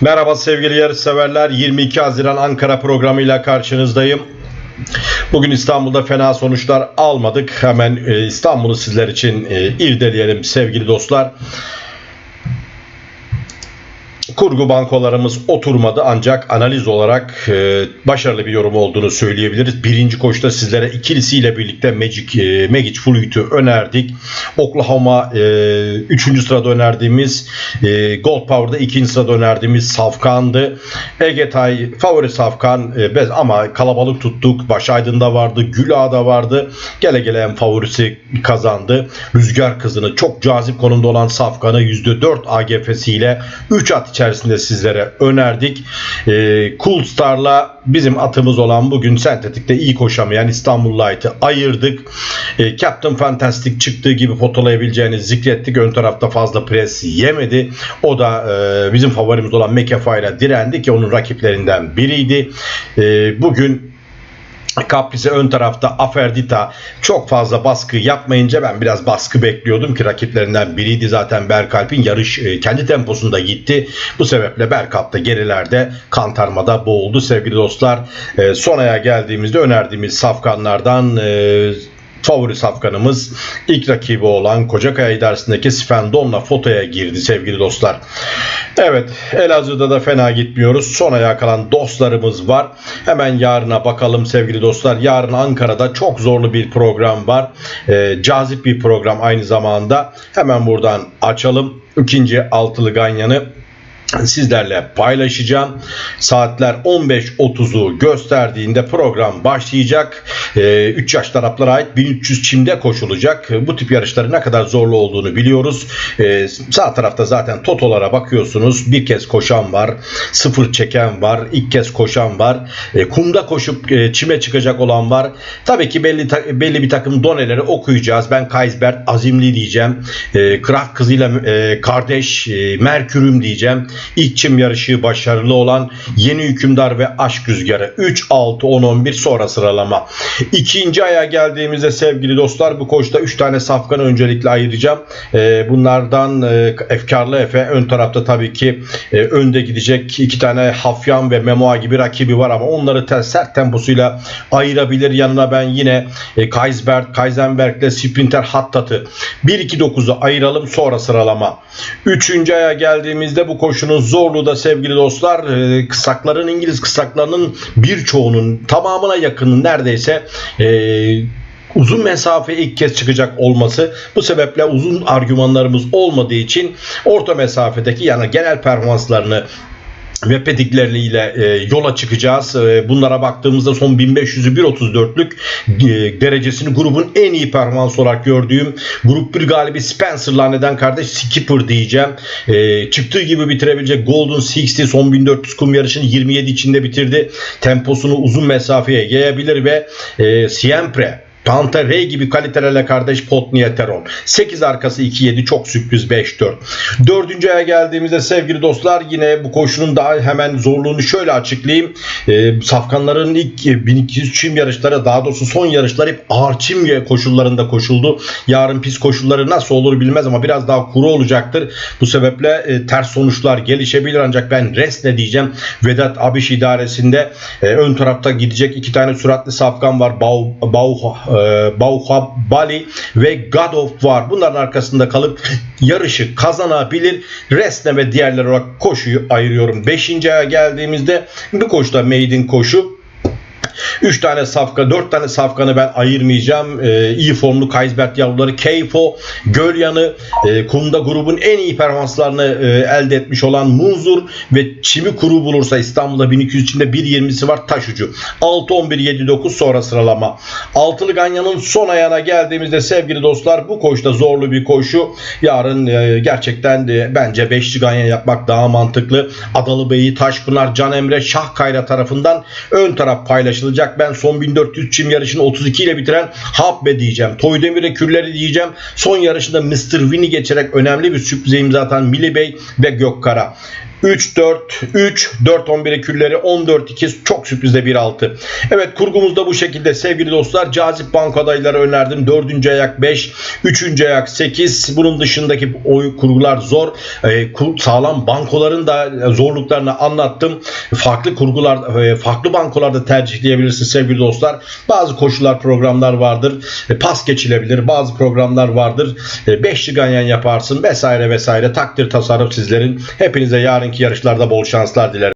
Merhaba sevgili yarış severler. 22 Haziran Ankara programıyla karşınızdayım. Bugün İstanbul'da fena sonuçlar almadık. Hemen e, İstanbul'u sizler için e, irdeleyelim sevgili dostlar. Kurgu bankolarımız oturmadı ancak analiz olarak e, başarılı bir yorum olduğunu söyleyebiliriz. Birinci koşta sizlere ikilisiyle birlikte Magic, e, Magic Fluid'ü önerdik. Oklahoma e, üçüncü sırada önerdiğimiz e, Gold Power'da ikinci sırada önerdiğimiz Safkan'dı. Egetay favori Safkan e, bez ama kalabalık tuttuk. Baş Aydın'da vardı, Gül Ağa'da vardı. Gele gele en favorisi kazandı. Rüzgar kızını çok cazip konumda olan Safkan'ı %4 AGF'siyle 3 at içerisinde sizlere önerdik. Ee, cool Star'la bizim atımız olan bugün sentetikte iyi koşamayan İstanbul Light'ı ayırdık. Ee, Captain Fantastic çıktığı gibi fotolayabileceğini zikrettik. Ön tarafta fazla pres yemedi. O da e, bizim favorimiz olan McAfee ile direndi ki onun rakiplerinden biriydi. Ee, bugün Kapris'e ön tarafta Aferdita çok fazla baskı yapmayınca ben biraz baskı bekliyordum ki rakiplerinden biriydi zaten Berkalp'in yarış e, kendi temposunda gitti. Bu sebeple Berkalp da gerilerde kantarmada boğuldu sevgili dostlar. E, Sonaya geldiğimizde önerdiğimiz safkanlardan e, favori safkanımız ilk rakibi olan Kocakaya idaresindeki Sven Don'la fotoya girdi sevgili dostlar. Evet Elazığ'da da fena gitmiyoruz. Son ayağa kalan dostlarımız var. Hemen yarına bakalım sevgili dostlar. Yarın Ankara'da çok zorlu bir program var. Ee, cazip bir program aynı zamanda. Hemen buradan açalım. İkinci altılı ganyanı sizlerle paylaşacağım. Saatler 15.30'u gösterdiğinde program başlayacak. 3 yaş taraflara ait 1300 çimde koşulacak. Bu tip yarışların ne kadar zorlu olduğunu biliyoruz. Ee, sağ tarafta zaten totolara bakıyorsunuz. Bir kez koşan var. Sıfır çeken var. ilk kez koşan var. E, kumda koşup e, çime çıkacak olan var. Tabii ki belli belli bir takım doneleri okuyacağız. Ben Kaysbert azimli diyeceğim. Krak kızıyla e, kardeş e, Merkürüm diyeceğim. İlk çim yarışı başarılı olan Yeni Hükümdar ve Aşk Rüzgarı 3, 6, 10, 11 sonra sıralama. İkinci aya geldiğimizde sevgili dostlar bu koşta 3 tane safkanı öncelikle ayıracağım. Ee, bunlardan e, Efkarlı Efe ön tarafta tabii ki e, önde gidecek iki tane Hafyan ve Memoa gibi rakibi var ama onları te- sert temposuyla ayırabilir. Yanına ben yine e, Kaisbert, Kaisenberg'le Sprinter Hattat'ı 1-2-9'u ayıralım sonra sıralama. Üçüncü aya geldiğimizde bu koşunun zorluğu da sevgili dostlar e, kısakların İngiliz kısaklarının birçoğunun tamamına yakını neredeyse e, uzun mesafe ilk kez çıkacak olması bu sebeple uzun argümanlarımız olmadığı için orta mesafedeki yani genel performanslarını ve pedikleriyle e, yola çıkacağız. E, bunlara baktığımızda son 1500'ü 1.34'lük e, derecesini grubun en iyi performans olarak gördüğüm grup 1 galibi Spencer'la neden kardeş Skipper diyeceğim. Çıktığı gibi bitirebilecek Golden 60 son 1400 kum yarışını 27 içinde bitirdi. Temposunu uzun mesafeye yayabilir ve e, Siempre Panther Rey gibi kalitelerle kardeş Potnieteron. 8 arkası 2-7 çok sürpriz 5-4. Dördüncü aya geldiğimizde sevgili dostlar yine bu koşunun daha hemen zorluğunu şöyle açıklayayım. Ee, safkanların ilk 1200 çim yarışları daha doğrusu son yarışlar hep ağır çim koşullarında koşuldu. Yarın pis koşulları nasıl olur bilmez ama biraz daha kuru olacaktır. Bu sebeple e, ters sonuçlar gelişebilir ancak ben rest ne diyeceğim. Vedat Abiş idaresinde e, ön tarafta gidecek iki tane süratli safkan var. Bau, Bau, e, Bauha Bali ve God of War. Bunların arkasında kalıp yarışı kazanabilir. Resne ve diğerler olarak koşuyu ayırıyorum. Beşinci aya geldiğimizde bu koşuda maiden koşu 3 tane safka, 4 tane safkanı ben ayırmayacağım. Ee, iyi formlu Kaysbert yavruları Keifo, Gölyan'ı, e, kumda grubun en iyi performanslarını e, elde etmiş olan Munzur ve Çimi Kuru bulursa İstanbul'da 1200 içinde 1.20'si var taş ucu. 6 11 7 9 sonra sıralama. Altılı Ganyan'ın son ayağına geldiğimizde sevgili dostlar bu koşuda zorlu bir koşu. Yarın e, gerçekten de bence 5'li Ganyan yapmak daha mantıklı. Adalı Bey'i, Taşpınar, Can Emre, Şahkayra tarafından ön taraf paylaşılacak. Ben son 1400 çim yarışını 32 ile bitiren Habbe diyeceğim. Toydemir'e külleri diyeceğim. Son yarışında Mr. Win'i geçerek önemli bir sürprize imza atan Mili Bey ve Gökkara. 3 4 3 4 11 külleri 14 2 çok sürprizde 1 6. Evet kurgumuz da bu şekilde sevgili dostlar. Cazip banko adayları önerdim. 4. ayak 5, 3. ayak 8. Bunun dışındaki oy kurgular zor. Kur- sağlam bankoların da zorluklarını anlattım. Farklı kurgular, e, farklı bankolarda tercihleyebilirsiniz sevgili dostlar. Bazı koşular, programlar vardır. E, Pas geçilebilir. Bazı programlar vardır. 5'li ganyan yaparsın vesaire vesaire. Takdir tasarruf sizlerin. Hepinize yarınki yarışlarda bol şanslar dilerim.